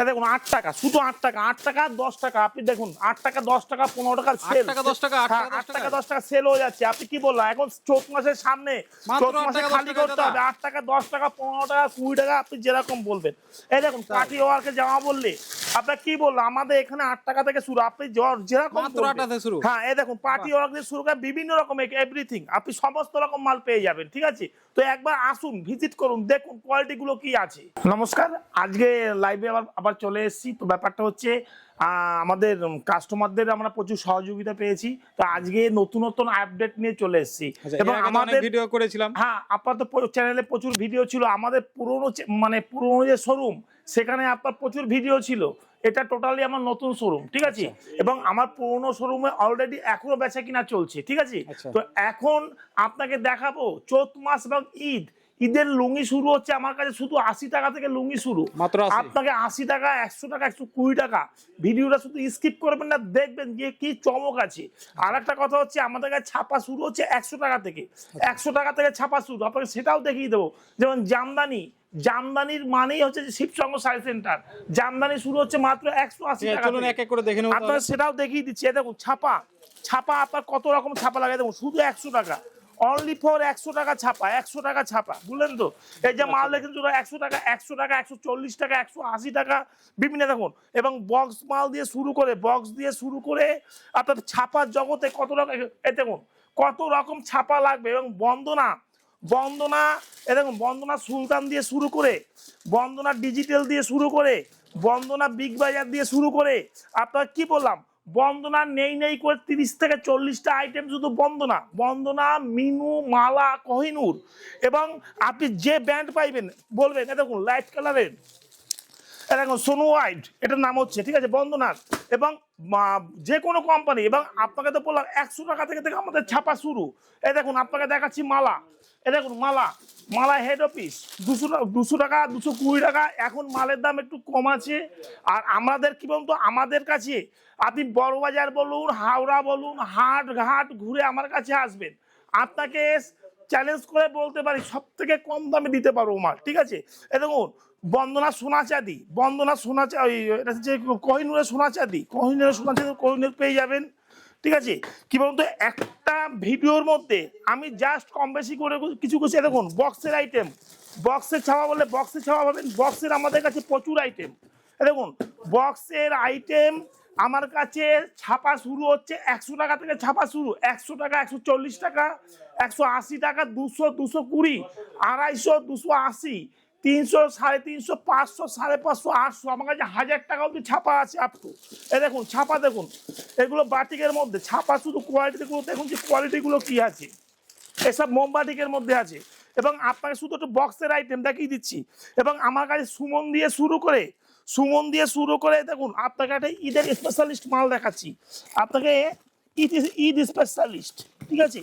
এ দেখুন আট টাকা শুধু আট টাকা আট টাকা দশ টাকা। আপনি দেখুন আট টাকা দশ টাকা পনেরো টাকার সেল টাকা, দশ টাকা, আট টাকা, দশ টাকা। দশ টাকা সেল হয়ে যাচ্ছে। আপনি কি বললেন? এখন চোদ্দ মাসের সামনে আট মাসে খালি করতে হবে। আট টাকা দশ টাকা পনেরো টাকা কুড়ি টাকা আপনি যেরকম বলবেন। এই দেখুন পার্টি ওয়ার্কে জামা বললে আপনার কি বলল আমাদের এখানে আট টাকা থেকে শুরু। আপনি যেরকম। হ্যাঁ এই দেখুন পার্টি ওয়ার্ক দিয়ে শুরু করে বিভিন্ন রকম এভরিথিং আপনি সমস্ত রকম মাল পেয়ে যাবেন ঠিক আছে? তো একবার আসুন ভিজিট করুন দেখুন কোয়ালিটি গুলো কি আছে। নমস্কার আজকে লাইভে আবার আবার চলে এসেছি। তো ব্যাপারটা হচ্ছে আমাদের কাস্টমারদের আমরা প্রচুর সহযোগিতা পেয়েছি। তো আজকে নতুন নতুন আপডেট নিয়ে চলে এসেছি। আচ্ছা, এবং তো আমাদের ভিডিও করেছিলাম। হ্যাঁ আপাতত চ্যানেলে প্রচুর ভিডিও ছিল। আমাদের পুরনো মানে পুরনো যে শোরুম সেখানে আপনার প্রচুর ভিডিও ছিল। এটা টোটালি আমার নতুন শোরুম ঠিক আছে? এবং আমার পুরনো শোরুমে অলরেডি এখনও বেচা কিনা চলছে ঠিক আছে? আচ্ছা। তো এখন আপনাকে দেখাবো চৈত মাস এবং ঈদ। ঈদের লুঙ্গি শুরু হচ্ছে আমার কাছে শুধু আশি টাকা থেকে লুঙ্গি শুরু। মাত্র আপনাকে আশি টাকা একশো টাকা একশো কুড়ি টাকা। ভিডিওটা শুধু স্কিপ করবেন না দেখবেন যে কি চমক আছে। আর একটা কথা হচ্ছে আমাদের কাছে ছাপা শুরু হচ্ছে একশো টাকা থেকে। একশো টাকা থেকে ছাপা শুরু। আপনাকে সেটাও দেখিয়ে দেবো। যেমন জামদানি জামদানির মানেই হচ্ছে যে শিবসঙ্গ সাই সেন্টার। জামদানি শুরু হচ্ছে মাত্র একশো আশি টাকা চলুন এক এক করে দেখে নেব আপনার সেটাও দেখিয়ে দিচ্ছি। দেখুন ছাপা। ছাপা আপনার কত রকম ছাপা লাগে দেখুন শুধু একশো টাকা। অনলি ফর একশো টাকা ছাপা একশো টাকা ছাপা বুঝলেন তো? এই যে মাল দেখেন তো একশো টাকা একশো টাকা একশো চল্লিশ টাকা একশো আশি টাকা বিভিন্ন দেখুন। এবং বক্স মাল দিয়ে শুরু করে বক্স দিয়ে শুরু করে আপনার ছাপার জগতে কত রকম এ দেখুন কত রকম ছাপা লাগবে এবং বন্দনা বন্দনা এ দেখুন বন্দনা সুলতান দিয়ে শুরু করে, বন্দনা ডিজিটাল দিয়ে শুরু করে, বন্দনা বিগ বাজার দিয়ে শুরু করে, আপনার কি বললাম? বন্দনা নেই নেই করে তিরিশ থেকে চল্লিশটা আইটেম শুধু বন্দনা বন্দনা, মিনু, মালা, কহিনুর। এবং আপনি যে ব্যান্ড পাইবেন, বলবেন দেখুন লাইট কালারের দেখুন সোনু হোয়াইট এটার নাম হচ্ছে, ঠিক আছে বন্দনার এবং যে কোনো কোম্পানি এবং আপনাকে তো বললাম, একশো টাকা থেকে থেকে আমাদের ছাপা শুরু। এ দেখুন, আপনাকে দেখাচ্ছি মালা। দেখুন মালা? মালা হেড অফিস দুশো দুশো টাকা, দুশো কুড়ি টাকা। এখন মালের দাম একটু কম আছে। আর আমাদের কি বলুন তো আমাদের কাছে আপনি বড়বাজার বলুন, হাওড়া বলুন, হাট ঘাট ঘুরে আমার কাছে আসবেন। আপনাকে চ্যালেঞ্জ করে বলতে পারি সব থেকে কম দামে দিতে পারব মাল, ঠিক আছে? এ দেখুন, বন্দনা সোনা চাঁদি। বন্দনা সোনা চা- এটা হচ্ছে কোহিনুরের সোনা চাঁদি। কোহিনুরের সোনা চাঁদি কোহিনুর পেয়ে যাবেন। ঠিক আছে? কি বলুন তো একটা ভিডিওর মধ্যে আমি জাস্ট কম বেশি করে কিছু কিছু দেখুন বক্সের আইটেম বক্সের ছাপা বললে বক্সের ছাপা পাবেন। বক্সের আমাদের কাছে প্রচুর আইটেম দেখুন বক্সের আইটেম আমার কাছে ছাপা শুরু হচ্ছে একশো টাকা থেকে ছাপা শুরু। একশো টাকা, একশো চল্লিশ টাকা, একশো আশি টাকা, দুশো দুশো কুড়ি, আড়াইশো, দুশো আশি। তিনশো সাড়ে তিনশো, পাঁচশো সাড়ে পাঁচশো, আটশো, আমার কাছে হাজার টাকা অব্দি ছাপা আছে আপ টু এ দেখুন, ছাপা দেখুন, এগুলো বাটিকের মধ্যে, ছাপা শুধু কোয়ালিটিগুলো দেখুন যে কোয়ালিটিগুলো কী আছে? এসব মোমবাটিকের মধ্যে আছে। এবং আপনাকে শুধু একটু বক্সের আইটেম দেখিয়ে দিচ্ছি। এবং আমার কাছে সুমন দিয়ে শুরু করে, সুমন দিয়ে শুরু করে, দেখুন, আপনাকে একটা ঈদের স্পেশালিস্ট মাল দেখাচ্ছি। আপনাকে ঈদ ঈদ স্পেশালিস্ট ঠিক আছে?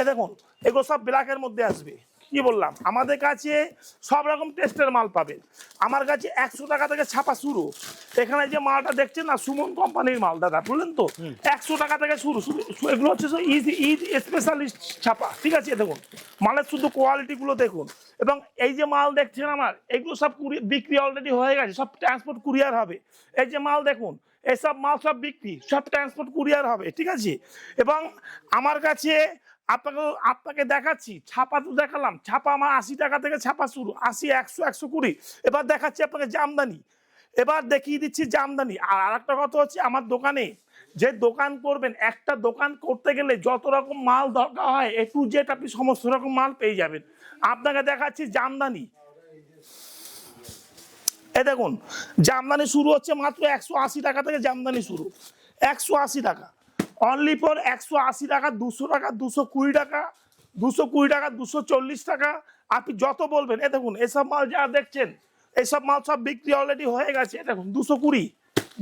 এ দেখুন, এগুলো সব ব্ল্যাকের মধ্যে আসবে। কি বললাম? আমাদের কাছে সব রকম টেস্টের মাল পাবেন আমার কাছে একশো টাকা থেকে ছাপা শুরু। এখানে যে মালটা দেখছেন না সুমন কোম্পানির মাল দাদা বুঝলেন তো? একশো টাকা থেকে শুরু। শুধু এগুলো হচ্ছে ঈদ ঈদ স্পেশালিস্ট ছাপা। ঠিক আছে দেখুন। মালের শুধু কোয়ালিটিগুলো দেখুন। এবং এই যে মাল দেখছেন আমার এগুলো সব কুরি- বিক্রি অলরেডি হয়ে গেছে। সব ট্রান্সপোর্ট কুরিয়ার হবে। এই যে মাল দেখুন এসব মাল সব বিক্রি সব ট্রান্সপোর্ট কুরিয়ার হবে। ঠিক আছে? এবং আমার কাছে আপনাকে আপনাকে দেখাচ্ছি, ছাপা তো দেখালাম, ছাপা আমার আশি টাকা থেকে ছাপা শুরু, আশি, একশো একশো কুড়ি। এবার দেখাচ্ছি আপনাকে জামদানি। এবার দেখিয়ে দিচ্ছি জামদানি। আর আরেকটা কথা হচ্ছে আমার দোকানে যে দোকান করবেন, একটা দোকান করতে গেলে যত রকম মাল দরকার হয় এ টু জেড আপনি সমস্ত রকম মাল পেয়ে যাবেন। আপনাকে দেখাচ্ছি জামদানি। এ দেখুন, জামদানি শুরু হচ্ছে মাত্র একশো আশি টাকা থেকে জামদানি শুরু। একশো আশি টাকা। অনলি ফর একশো আশি টাকা, দুশো টাকা, দুশো কুড়ি টাকা, দুশো কুড়ি টাকা, দুশো চল্লিশ টাকা। আপনি যত বলবেন, এ দেখুন, এসব মাল যা দেখছেন, এসব মাল সব বিক্রি অলরেডি হয়ে গেছে। দেখুন, দুশো কুড়ি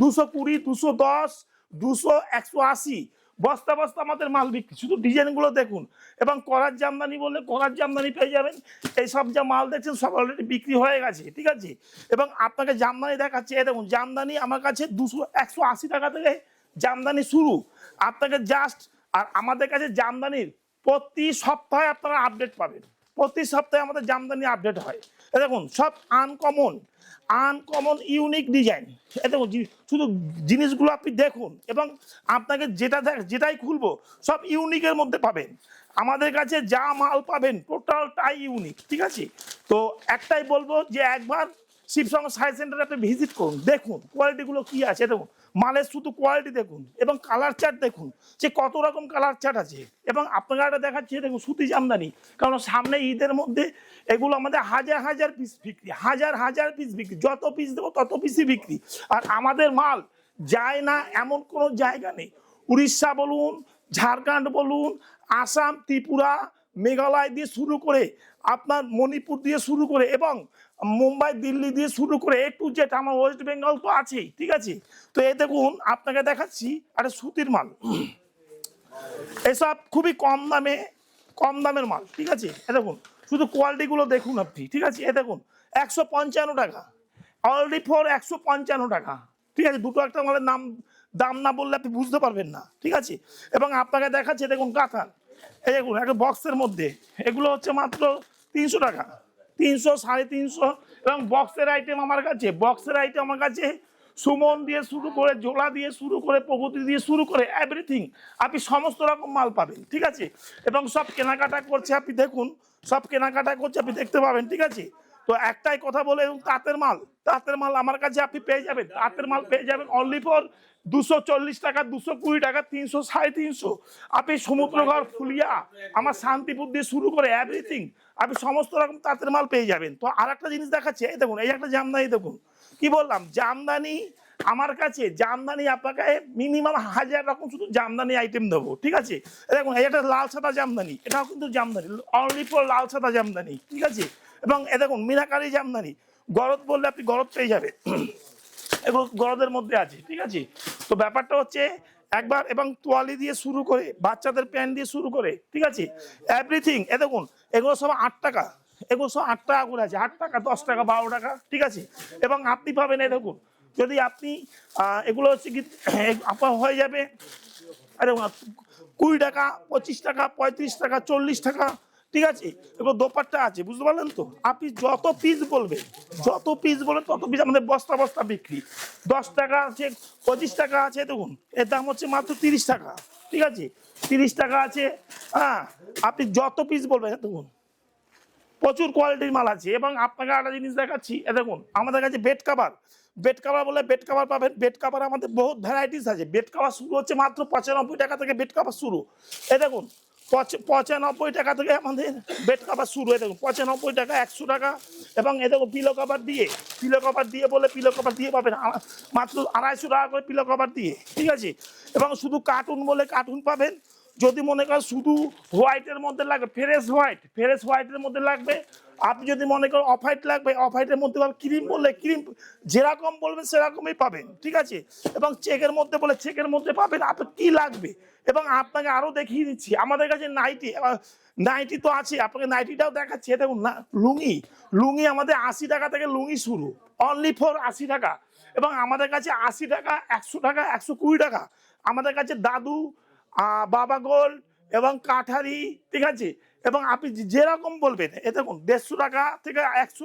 দুশো কুড়ি, দুশো দশ, দুশো একশো আশি, বস্তা বস্তা আমাদের মাল বিক্রি। শুধু ডিজাইনগুলো দেখুন। এবং করার জামদানি বললে করার জামদানি পেয়ে যাবেন। এই সব যা মাল দেখছেন, সব অলরেডি বিক্রি হয়ে গেছে, ঠিক আছে? এবং আপনাকে জামদানি দেখাচ্ছে। দেখুন, জামদানি আমার কাছে দুশো, একশো আশি টাকা থেকে জামদানি শুরু। আপনাকে জাস্ট আর আমাদের কাছে জামদানির প্রতি সপ্তাহে আপনারা আপডেট পাবেন। প্রতি সপ্তাহে আমাদের জামদানি আপডেট হয়। দেখুন, সব আনকমন আনকমন ইউনিক ডিজাইন দেখুন শুধু জিনিসগুলো আপনি দেখুন এবং আপনাকে যেটা দেখ- যেটাই খুলবো, সব ইউনিকের মধ্যে পাবেন। আমাদের কাছে যা মাল পাবেন টোটালটাই ইউনিক ঠিক আছে? তো একটাই বলব যে একবার শিবসঙ্গ সাইন্স সেন্টারে আপনি ভিজিট করুন, দেখুন কোয়ালিটিগুলো কি আছে। দেখুন মালের শুধু কোয়ালিটি দেখুন এবং কালার চার্ট দেখুন যে কত রকম কালার চার্ট আছে। এবং আপনাকে একটা দেখাচ্ছি দেখুন সুতি জামদানি। কারণ সামনে ঈদের মধ্যে এগুলো আমাদের হাজার হাজার পিস বিক্রি, হাজার হাজার পিস বিক্রি। যত পিস দেবো তত পিসই বিক্রি। আর আমাদের মাল যায় না এমন কোনো জায়গা নেই। উড়িষ্যা বলুন, ঝাড়খণ্ড বলুন, আসাম, ত্রিপুরা, মেঘালয় দিয়ে শুরু করে আপনার মণিপুর দিয়ে শুরু করে এবং মুম্বাই, দিল্লি দিয়ে শুরু করে এ টু জেড আমার ওয়েস্ট বেঙ্গল তো আছেই, ঠিক আছে? তো এ দেখুন, আপনাকে দেখাচ্ছি একটা সুতির মাল। এসব খুবই কম দামে, কম দামের মাল, ঠিক আছে? এ দেখুন, শুধু কোয়ালিটিগুলো দেখুন আপনি, ঠিক আছে? এ দেখুন, একশো পঞ্চান্ন টাকা। অলরেডি ফোর একশো পঞ্চান্ন টাকা, ঠিক আছে? দুটো একটা মালের নাম, দাম না বললে আপনি বুঝতে পারবেন না, ঠিক আছে? এবং আপনাকে দেখাচ্ছে, দেখুন কাঁথান এই দেখুন, একটা বক্সের মধ্যে, এগুলো হচ্ছে মাত্র তিনশো টাকা। তিনশো, সাড়ে তিনশো এবং বক্সের আইটেম আমার কাছে বক্সের আইটেম আমার কাছে। সুমন দিয়ে শুরু করে, জোলা দিয়ে শুরু করে, প্রগতি দিয়ে শুরু করে এভরিথিং আপনি সমস্ত রকম মাল পাবেন, ঠিক আছে? এবং সব কেনাকাটা করছে আপনি, দেখুন, সব কেনাকাটা করছে আপনি, দেখতে পাবেন, ঠিক আছে? তো একটাই কথা বলে, এবং তাঁতের মাল তাঁতের মাল আমার কাছে আপনি পেয়ে যাবেন। তাঁতের মাল পেয়ে যাবেন অনলি ফর দুশো চল্লিশ টাকা, দুশো কুড়ি টাকা, তিনশো, সাড়ে তিনশো। আপনি সমুদ্রঘর, ফুলিয়া, আমার শান্তিপুর দিয়ে শুরু করে এভরিথিং আপনি সমস্ত রকম তাঁতের মাল পেয়ে যাবেন। তো আর একটা জিনিস দেখাচ্ছে, এই দেখুন, এই একটা জামদানি দেখুন। কি বললাম? জামদানি আমার কাছে, জামদানি আপনাকে মিনিমাম হাজার রকম শুধু জামদানি আইটেম দেবো, ঠিক আছে? দেখুন, এই একটা লাল সাদা জামদানি, এটাও কিন্তু জামদানি অনলি ফর লাল সাদা জামদানি, ঠিক আছে? এবং এ দেখুন, মিনাকারি জামদানি গরদ বললে আপনি গরদ পেয়ে যাবেন এবং গরদের মধ্যে আছে, ঠিক আছে? তো ব্যাপারটা হচ্ছে, একবার এবং তোয়ালি দিয়ে শুরু করে, বাচ্চাদের প্যান্ট দিয়ে শুরু করে, ঠিক আছে? এভরিথিং এ দেখুন, এগুলো সব আট টাকা, এগুলো সব আট টাকা করে আছে, আট টাকা, দশ টাকা, বারো টাকা, ঠিক আছে? এবং আপনি পাবেন, এ দেখুন, যদি আপনি এগুলো হচ্ছে কি আপনার হয়ে যাবে আরে কুড়ি টাকা, পঁচিশ টাকা, পঁয়ত্রিশ টাকা, চল্লিশ টাকা ঠিক আছে? এগুলো দোপাট্টা আছে, বুঝতে পারলেন তো? আপনি যত পিস বলবেন, যত পিস বলবেন, তত পিস আমাদের বস্তা বস্তা বিক্রি। দশ টাকা আছে, পঁচিশ টাকা আছে, দেখুন, এর দাম হচ্ছে মাত্র তিরিশ টাকা, ঠিক আছে? তিরিশ টাকা আছে হ্যাঁ আপনি যত পিস বলবেন, দেখুন, প্রচুর কোয়ালিটির মাল আছে। এবং আপনাকে একটা জিনিস দেখাচ্ছি, এ দেখুন, আমাদের কাছে বেড কাভার বেড কাভার বলে বেড কাভার পাবেন বেড কাভার আমাদের বহুত ভ্যারাইটিস আছে। বেড কাভার শুরু হচ্ছে মাত্র পঁচানব্বই টাকা থেকে বেড কাভার শুরু। এ দেখুন পঁচানব্বই টাকা থেকে আমাদের বেড কাভার শুরু হয়ে দেখুন, পঁচানব্বই টাকা, একশো টাকা, এবং এ দেখুন পিলো কভার দিয়ে পিলো কভার দিয়ে বলে পিলো কভার দিয়ে পাবেন মাত্র আড়াইশো টাকা করে পিলো কভার দিয়ে, ঠিক আছে? এবং শুধু কার্টুন বলে কার্টুন পাবেন যদি মনে করেন শুধু হোয়াইটের মধ্যে লাগবে, ফ্রেশ হোয়াইট, ফ্রেশ হোয়াইটের মধ্যে লাগবে, আপনি যদি মনে করেন অফ হোয়াইট লাগবে, অফ হোয়াইটের মধ্যে পাবেন ক্রিম বললে, ক্রিম যেরকম বলবেন সেরকমই পাবেন, ঠিক আছে? এবং চেকের মধ্যে বলে চেকের মধ্যে পাবেন, আপনার কি লাগবে? এবং আপনাকে আরও দেখিয়ে দিচ্ছি, আমাদের কাছে নাইটি নাইটি তো আছে, আপনাকে নাইটিটাও দেখাচ্ছি দেখুন, না, লুঙ্গি লুঙ্গি আমাদের আশি টাকা থেকে লুঙ্গি শুরু অনলি ফর আশি টাকা, এবং আমাদের কাছে আশি টাকা, একশো টাকা, একশো কুড়ি টাকা, আমাদের কাছে দাদু বাবা গোল্ড এবং কাঠারি, ঠিক আছে? এবং আপনি যেরকম বলবেন, এ দেখুন, দেড়শো টাকা থেকে একশো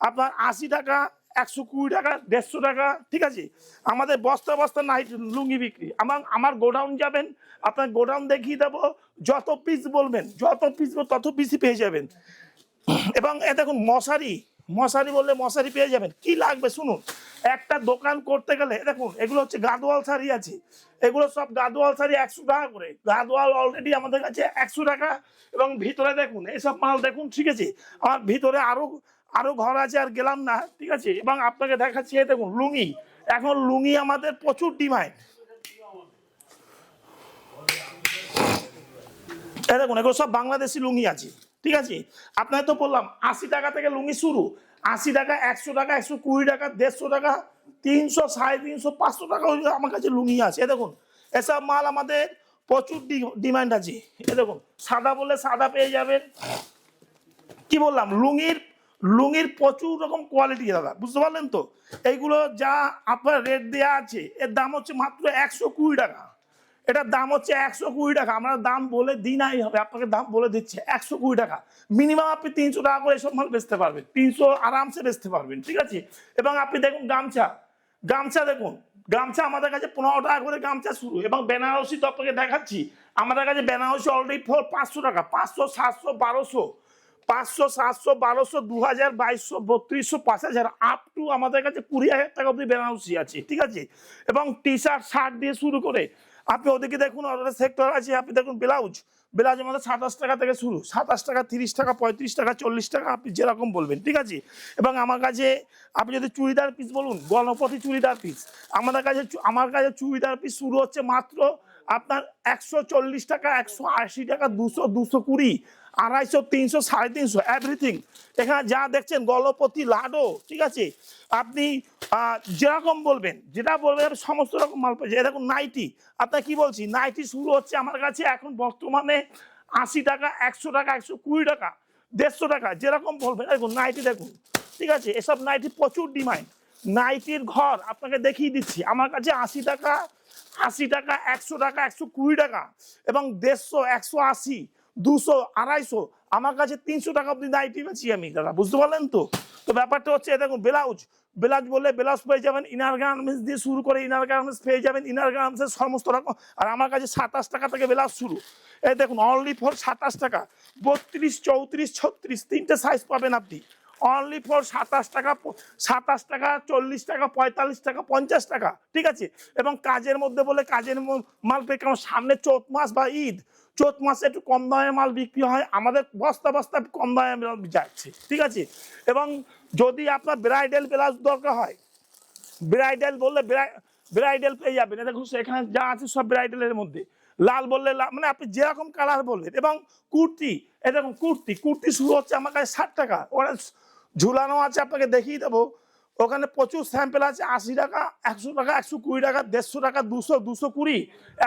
আপনার আশি টাকা, একশো কুড়ি টাকা, দেড়শো টাকা, ঠিক আছে? আমাদের বস্তা বস্তা নাইট লুঙ্গি বিক্রি। আমার আমার গোডাউন যাবেন, আপনার গোডাউন দেখিয়ে দেবো, যত পিস বলবেন, যত পিস তত পিসই পেয়ে যাবেন। এবং এ দেখুন, মশারি মশারি বললে মশারি পেয়ে যাবেন। কি লাগবে, শুনুন। একটা দোকান করতে গেলে দেখুন, এগুলো হচ্ছে গাদোয়াল শাড়ি আছে। এগুলো সব গাদোয়াল শাড়ি একশো টাকা করে। গাদোয়াল অলরেডি আমাদের কাছে একশো টাকা। এবং ভিতরে দেখুন, এসব মাল দেখুন, ঠিক আছে? আমার ভিতরে আরও আরও ঘর আছে, আর গেলাম না, ঠিক আছে? এবং আপনাকে দেখাচ্ছি দেখুন, লুঙ্গি। এখন লুঙ্গি আমাদের প্রচুর ডিমান্ড। দেখুন, এগুলো সব বাংলাদেশি লুঙ্গি আছে, ঠিক আছে? আপনাকে তো বললাম, আশি টাকা থেকে লুঙ্গি শুরু। আশি টাকা, একশো টাকা, একশো কুড়ি টাকা, দেড়শো টাকা, তিনশো, সাড়ে তিনশো, পাঁচশো টাকা আমার কাছে লুঙ্গি আছে। এ দেখুন, এসব মাল আমাদের প্রচুর ডিমান্ড আছে। এ দেখুন, সাদা বলে সাদা পেয়ে যাবেন। কি বললাম? লুঙ্গির লুঙ্গির প্রচুর রকম কোয়ালিটি দাদা, বুঝতে পারলেন তো? এইগুলো যা আপনার রেট দেওয়া আছে, এর দাম হচ্ছে মাত্র একশো কুড়ি টাকা। এটার দাম হচ্ছে একশো কুড়ি টাকা। আমরা দাম বলে দিই নাই হবে, আপনাকে দাম বলে দিচ্ছে, একশো কুড়ি টাকা। মিনিমাম আপনি তিনশো টাকা করে এসব মাল বেচতে পারবেন, তিনশো আরামসে বেচতে পারবেন, ঠিক আছে? এবং আপনি দেখুন গামছা গামছা দেখুন, গামছা আমাদের কাছে পনেরো টাকা করে গামছা শুরু, এবং বেনারসি তো আপনাকে দেখাচ্ছি, আমাদের কাছে বেনারসি অলরেডি ফোর পাঁচশো টাকা, পাঁচশো, সাতশো, বারোশো, পাঁচশো, সাতশো, বারোশো দু হাজার বাইশশো, বত্রিশশো পাঁচ হাজার আপ টু আমাদের কাছে কুড়ি হাজার টাকা অব্দি বেনারসি আছে, ঠিক আছে? এবং টি শার্ট শার্ট দিয়ে শুরু করে আপনি ওদিকে দেখুন অর্ডার সেক্টর আছে, আপনি দেখুন ব্লাউজ। ব্লাউজের মধ্যে সাতাশ টাকা থেকে শুরু। সাতাশ টাকা, তিরিশ টাকা, পঁয়ত্রিশ টাকা, চল্লিশ টাকা, আপনি যেরকম বলবেন, ঠিক আছে? এবং আমার কাছে, আপনি যদি চুড়িদার পিস বলুন, গণপতি চুড়িদার পিস আমাদের কাছে আমার কাছে চুড়িদার পিস শুরু হচ্ছে মাত্র আপনার একশো চল্লিশ টাকা, একশো আশি টাকা, দুশো দুশো কুড়ি। আড়াইশো, তিনশো, সাড়ে তিনশো এভরিথিং এখানে যা দেখছেন, গলপতি লাডো ঠিক আছে? আপনি যেরকম বলবেন, যেটা বলবেন আপনি সমস্ত রকম মাল পাচ্ছেন এরকম নাইটি আপনার কি বলছি? নাইটি শুরু হচ্ছে আমার কাছে এখন বর্তমানে আশি টাকা, একশো টাকা, একশো কুড়ি টাকা, দেড়শো টাকা, যেরকম বলবেন। দেখুন নাইটি দেখুন, ঠিক আছে? এসব নাইটি প্রচুর ডিমান্ড নাইটির ঘর আপনাকে দেখিয়ে দিচ্ছি, আমার কাছে আশি টাকা আশি টাকা, একশো টাকা, একশো কুড়ি টাকা এবং দেড়শো, একশো আশি। দুশো, আড়াইশো, আমার কাছে তিনশো টাকা অব্দি নাইটি বেছি আমি, দাদা, বুঝতে পারলেন তো? তো ব্যাপারটা হচ্ছে, দেখুন, ব্লাউজ ব্লাউজ বললে ব্লাউজ পেয়ে যাবেন ইনার গার্মেন্টস দিয়ে শুরু করে ইনার গার্মেন্টস পেয়ে যাবেন ইনার গার্মেন্টসের সমস্ত রকম, আর আমার কাছে সাতাশ টাকা থেকে ব্লাউজ শুরু। এই দেখুন অনলি ফর সাতাশ টাকা, বত্রিশ, চৌত্রিশ, ছত্রিশ, তিনটে সাইজ পাবেন আপনি। অনলি ফর সাতাশ টাকা সাতাশ টাকা, চল্লিশ টাকা, পঁয়তাল্লিশ টাকা, পঞ্চাশ টাকা, ঠিক আছে? এবং কাজের মধ্যে বলে কাজের মাল পেয়ে কারণ সামনে চৈত মাস বা ঈদ চৈত মাসে একটু কম দামে মাল বিক্রি হয়, আমাদের বস্তা বস্তা কম দামে যাচ্ছে, ঠিক আছে? এবং যদি আপনার ব্রাইডাল ব্লাউজ দরকার হয় ব্রাইডাল বললে ব্রাইডাল পেয়ে যাবেন। দেখুন, সেখানে যা আছে সব ব্রাইডালের মধ্যে। লাল বললে লাল মানে আপনি যেরকম কালার বলবেন এবং কুর্তি এ দেখুন, কুর্তি কুর্তি শুরু হচ্ছে আমার কাছে ষাট টাকা, ওরা ঝুলানো আছে, আপনাকে দেখিয়ে দেবো। ওখানে প্রচুর স্যাম্পেল আছে, আশি টাকা, একশো টাকা, একশো কুড়ি টাকা, দেড়শো টাকা, দুশো দুশো কুড়ি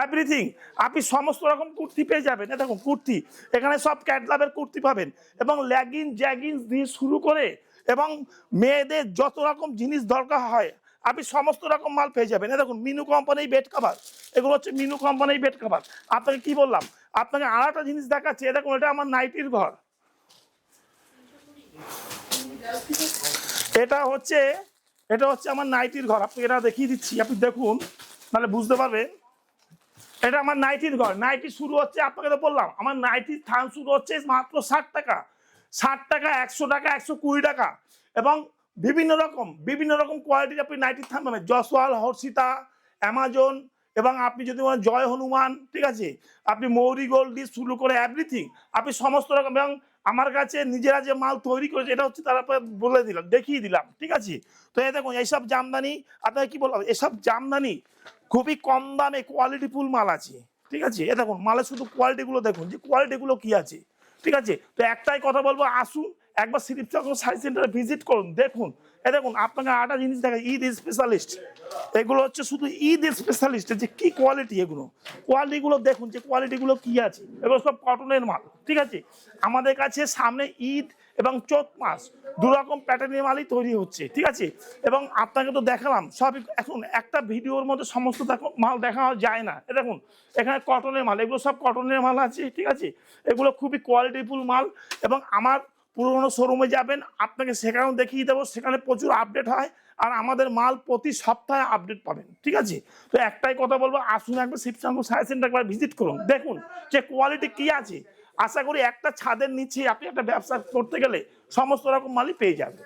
এভরিথিং আপনি সমস্ত রকম কুর্তি পেয়ে যাবেন। দেখুন, কুর্তি। এখানে সব ক্যাটলাবের কুর্তি পাবেন এবং ল্যাগিন জ্যাগিন্স দিয়ে শুরু করে এবং মেয়েদের যত রকম জিনিস দরকার হয়, আপনি সমস্ত রকম মাল পেয়ে যাবেন। এ দেখুন, মিনু কোম্পানির বেড কাভার এগুলো হচ্ছে মিনু কোম্পানির বেড কাভার আপনাকে কি বললাম? আপনাকে আর একটা জিনিস দেখাচ্ছে। এ দেখুন, এটা আমার নাইটির ঘর। এটা হচ্ছে এটা হচ্ছে আমার নাইটির ঘর। আপনি এটা দেখিয়ে দিচ্ছি, আপনি দেখুন তাহলে বুঝতে পারবেন। এটা আমার নাইটির ঘর। নাইটি শুরু হচ্ছে, আপনাকে তো বললাম, আমার নাইটির থান শুরু হচ্ছে মাত্র ষাট টাকা। ষাট টাকা, একশো টাকা, একশো কুড়ি টাকা। এবং বিভিন্ন রকম বিভিন্ন রকম কোয়ালিটির আপনি নাইটির থান পাবেন। জসওয়াল হর্ষিতা, অ্যামাজন, এবং আপনি যদি জয় হনুমান, ঠিক আছে? আপনি মৌরি, গোল্ড দিয়ে শুরু করে এভরিথিং আপনি সমস্ত রকম, এবং আমার কাছে নিজেরা যে মাল তৈরি করেছে, এটা হচ্ছে তারা বলে দিলাম, দেখিয়ে দিলাম, ঠিক আছে? তো এই দেখুন, এইসব জামদানি আপনাকে কি বললাম এসব জামদানি খুবই কম দামে কোয়ালিটিফুল মাল আছে, ঠিক আছে? এ দেখুন মালের শুধু কোয়ালিটিগুলো দেখুন, যে কোয়ালিটিগুলো কি আছে, ঠিক আছে? তো একটাই কথা বলব, আসুন, একবার সিরিপ সাইজ সেন্টারে ভিজিট করুন, দেখুন এ দেখুন, আপনাকে আটা জিনিস দেখা ঈদ স্পেশালিস্ট এগুলো হচ্ছে শুধু ঈদ স্পেশালিস্ট যে কি কোয়ালিটি এগুলো? কোয়ালিটিগুলো দেখুন, যে কোয়ালিটিগুলো কি আছে? এগুলো সব কটনের মাল, ঠিক আছে? আমাদের কাছে সামনে ঈদ এবং চোত মাস, দু রকম প্যাটার্নের মালই তৈরি হচ্ছে, ঠিক আছে? এবং আপনাকে তো দেখালাম, সবই এখন একটা ভিডিওর মধ্যে সমস্ত মাল দেখা যায় না। দেখুন, এখানে কটনের মাল, এগুলো সব কটনের মাল আছে, ঠিক আছে? এগুলো খুবই কোয়ালিটিফুল মাল এবং আমার পুরোনো শোরুমে যাবেন, আপনাকে সেখানেও দেখিয়ে দেবো, সেখানে প্রচুর আপডেট হয় আর আমাদের মাল প্রতি সপ্তাহে আপডেট পাবেন, ঠিক আছে? তো একটাই কথা বলব, আসুন একবার শিবশাঙ্কু সায়েন্স সেন্টার একবার ভিজিট করুন, দেখুন যে কোয়ালিটি কী আছে। আশা করি একটা ছাদের নিচে আপনি একটা ব্যবসা করতে গেলে সমস্ত রকম মালই পেয়ে যাবেন।